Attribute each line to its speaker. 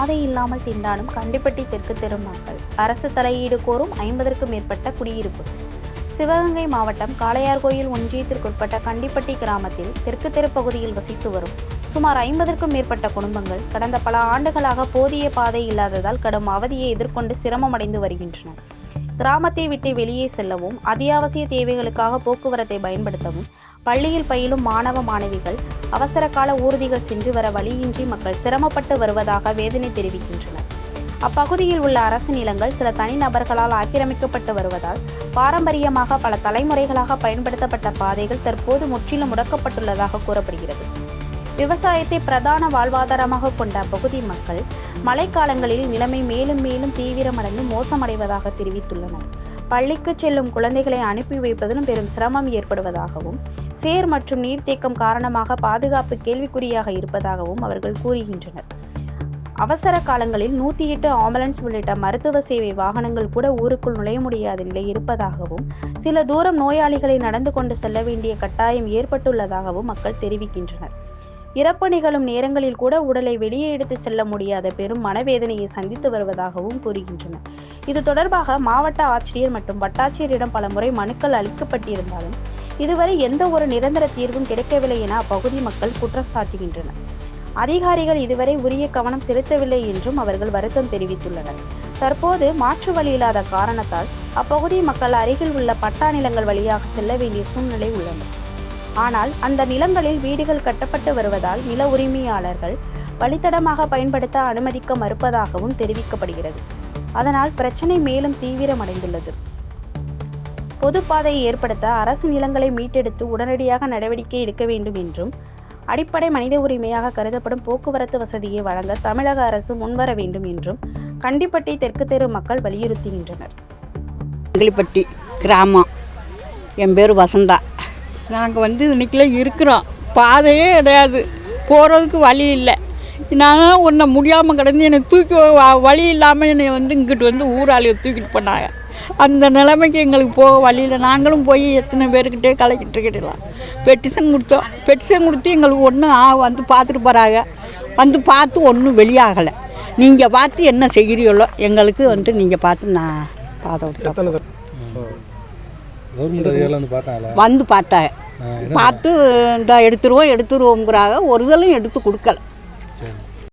Speaker 1: பாதை இல்லாமல் திண்டாடும் கண்டிப்பட்டி தெற்கு தெரு மக்கள் அரசு தலையீடு கோரும் ஐம்பதற்கும் மேற்பட்ட குடியிருப்பு. சிவகங்கை மாவட்டம் காளையார்கோயில் ஒன்றியத்திற்குட்பட்ட கண்டிப்பட்டி கிராமத்தில் தெற்கு தெரு பகுதியில் வசித்து வரும் சுமார் ஐம்பதற்கும் மேற்பட்ட குடும்பங்கள் கடந்த பல ஆண்டுகளாக போதிய பாதை இல்லாததால் கடும் அவதியை எதிர்கொண்டு சிரமமடைந்து வருகின்றன கிராமத்தை விட்டு வெளியே செல்லவும் அத்தியாவசிய தேவைகளுக்காக போக்குவரத்தை பயன்படுத்தவும் பள்ளியில் பயிலும் மாணவ மாணவிகள் அவசர கால ஊர்திகள் சென்று வர வழியின்றி மக்கள் சிரமப்பட்டு வருவதாக வேதனை தெரிவிக்கின்றனர். அப்பகுதியில் உள்ள அரசு நிலங்கள் சில தனிநபர்களால் ஆக்கிரமிக்கப்பட்டு வருவதால் பாரம்பரியமாக பல தலைமுறைகளாக பயன்படுத்தப்பட்ட பாதைகள் தற்போது முற்றிலும் முடக்கப்பட்டுள்ளதாக கூறப்படுகிறது. விவசாயத்தை பிரதான வாழ்வாதாரமாக கொண்ட அப்பகுதி மக்கள் மழைக்காலங்களில் நிலைமை மேலும் மேலும் தீவிரமடைந்து மோசமடைவதாக தெரிவித்துள்ளனர். பள்ளிக்கு செல்லும் குழந்தைகளை அனுப்பி வைப்பதிலும் பெரும் சிரமம் ஏற்படுவதாகவும் சேர் மற்றும் நீர்த்தேக்கம் காரணமாக பாதுகாப்பு கேள்விக்குறியாக இருப்பதாகவும் அவர்கள் கூறுகின்றனர். அவசர காலங்களில் நூற்றி எட்டு ஆம்புலன்ஸ் உள்ளிட்ட மருத்துவ சேவை வாகனங்கள் கூட ஊருக்குள் நுழைய முடியாத நிலை இருப்பதாகவும் சில தூரம் நோயாளிகளை நடந்து கொண்டு செல்ல வேண்டிய கட்டாயம் ஏற்பட்டுள்ளதாகவும் மக்கள் தெரிவிக்கின்றனர். இறப்பு நிகழும் நேரங்களில் கூட உடலை வெளியே எடுத்து செல்ல முடியாத பெரும் மனவேதனையை சந்தித்து வருவதாகவும் கூறுகின்றனர் இது தொடர்பாக மாவட்ட ஆட்சியர் மற்றும் வட்டாட்சியரிடம் பலமுறை மனுக்கள் அளிக்கப்பட்டிருந்தாலும் இதுவரை எந்த ஒரு நிரந்தர தீர்வும் கிடைக்கவில்லை என அப்பகுதி மக்கள் குற்றம் சாட்டுகின்றனர். அதிகாரிகள் இதுவரை உரிய கவனம் செலுத்தவில்லை என்றும் அவர்கள் வருத்தம் தெரிவித்துள்ளனர். தற்போது மாற்று வழி இல்லாத காரணத்தால் அப்பகுதி மக்கள் அருகில் உள்ள பட்டா நிலங்கள் வழியாக செல்ல வேண்டிய சூழ்நிலை உள்ளது. ஆனால் அந்த நிலங்களில் வீடுகள் கட்டப்பட்டு வருவதால் நில உரிமையாளர்கள் வழித்தடமாக பயன்படுத்த அனுமதிக்க மறுப்பதாகவும் தெரிவிக்கப்படுகிறது. அதனால் பிரச்சனை மேலும் தீவிரமடைந்துள்ளது. பொதுப்பாதையை ஏற்படுத்த அரசு நிலங்களை மீட்டெடுத்து உடனடியாக நடவடிக்கை எடுக்க வேண்டும் என்றும் அடிப்படை மனித உரிமையாக கருதப்படும் போக்குவரத்து வசதியை வழங்க தமிழக அரசு முன்வர வேண்டும் என்றும் கண்டிப்பட்டி தெற்கு தெரு மக்கள் வலியுறுத்துகின்றனர்.
Speaker 2: கிராமம். என் பேர் வசந்தா. நாங்கள் வந்து இன்னைக்கெல்லாம் இருக்கிறோம். பாதையே கிடையாது. போகிறதுக்கு வழி இல்லை. நான் உன்னை முடியாமல் கிடந்து என்னை தூக்கி வழி இல்லாமல் என்னை வந்து இங்கிட்டு வந்து ஊராளியை தூக்கிட்டு போனாங்க. அந்த நிலைமைக்கு எங்களுக்கு போக வழியில் நாங்களும் போய் எத்தனை பேர்கிட்டே கலக்கிட்டு இருக்கலாம் பெட்டிஷன் கொடுத்தோம். பெட்டிஷன் கொடுத்து எங்களுக்கு ஒன்றும் வந்து பார்த்துட்டு போகிறாங்க வந்து பார்த்து ஒன்றும் வெளியாகலை. நீங்கள் பார்த்து என்ன செய்கிறீங்களோ எங்களுக்கு வந்து நீங்கள் பார்த்து நான் பாதை விட்டோம்
Speaker 3: வந்து
Speaker 2: பார்த்தாங்க. பார்த்து இந்த எடுத்துருவோம் எடுத்துருவோங்கிறாங்க ஒரு இதழும் எடுத்து கொடுக்கல.